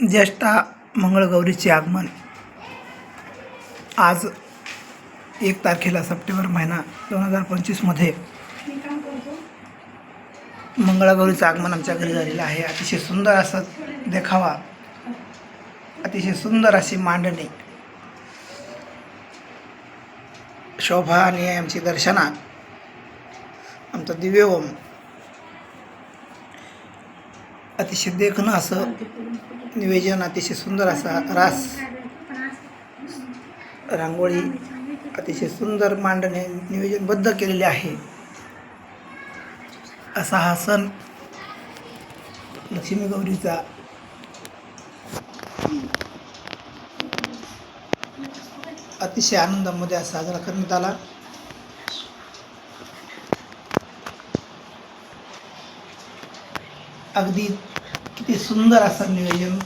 ज्येष्ठा मंगळगौरीचे आगमन आज एक तारखेला सप्टेंबर महिना दोन हजार पंचवीसमध्ये मंगळागौरीचं आगमन आमच्या घरी झालेलं आहे. अतिशय सुंदर असं देखावा. अतिशय सुंदर अशी मांडणी. शोभा आणि आमची दर्शना. आमचं दिव्य ओम. अतिशय देखणं असं निवेदन अतिशय सुंदर असा रास. रांगोळी अतिशय सुंदर मांडणे नियोजनबद्ध केलेले आहे. असा हा सण लक्ष्मी गौरीचा. अतिशय आनंदामध्ये साजरा करण्यात आला. अगदी किती सुंदर असं नियोजन.